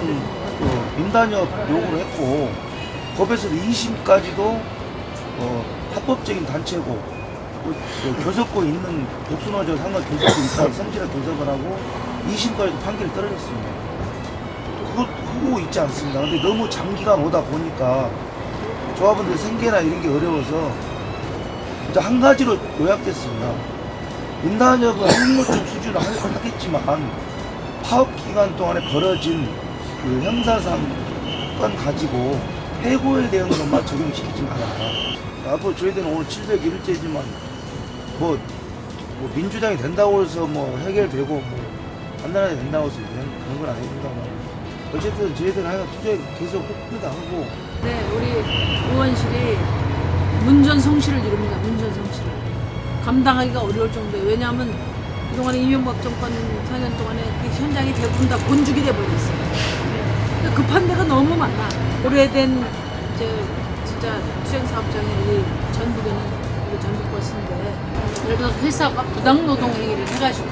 그 민단협 요구를 했고 법에서도 2심까지도 어, 합법적인 단체고 또, 그 교섭고 있는 독수노조 상관 교섭고 있다 성질의 교섭을 하고 2심까지도 판결이 떨어졌습니다. 그것 하고 있지 않습니다. 근데 너무 장기간 오다 보니까 조합원들 생계나 이런 게 어려워서 이제 한 가지로 요약됐습니다. 민단협은 항목적 수준을 하- 하겠지만 파업 기간 동안에 벌어진 그 형사사건 가지고 해고에 대한 것만 적용시키지 말아라. 앞으로 저희들은 오늘 701일째지만 뭐, 뭐 민주당이 된다고 해서 뭐 해결되고 뭐 간단하게 된다고 해서 그런 건 아닙니다만 어쨌든 저희들은 하여간 투자 계속 합니다 하고 네, 우리 의원실이 문전성시를 이룹니다. 문전성시를. 감당하기가 어려울 정도예요. 왜냐하면 그동안에 이명박 정권 4년 동안에 그 현장이 대부분 다 곤죽이 돼버렸어요. 급한 데가 너무 많아. 오래된 이제 진짜 수행 사업장에 우리 전북에는 우리 전북 버스인데 예를 들어서 회사가 부당 노동 행위를 해가지고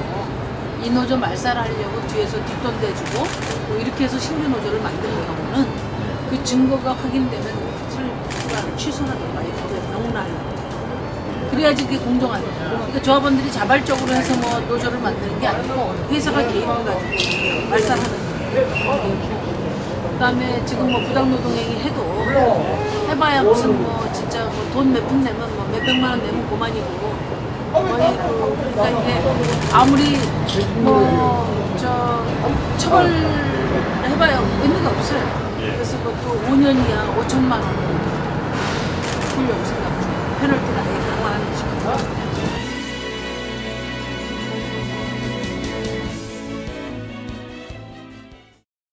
이 노조 말살을 하려고 뒤에서 뒷돈 대주고 뭐 이렇게 해서 신규 노조를 만드는 경우는 그 증거가 확인되면 설가 취소하든가 이렇게 명운하려 그래야지 그게 공정하죠. 그러니까 조합원들이 자발적으로 해서 뭐 노조를 만드는 게 아니고 회사가 개입을 가지고 말살하는 거고 그다음에 지금 뭐 부당노동행위 해도 해봐야 무슨 뭐 진짜 뭐 돈 몇 푼 내면 뭐 몇백만 원 내면 그만이고 거의 그 그러니까 이게 아무리 뭐 저 처벌 해봐야 의미가 없어요. 그래서 그것도 5년 이하 5천만 원 불려고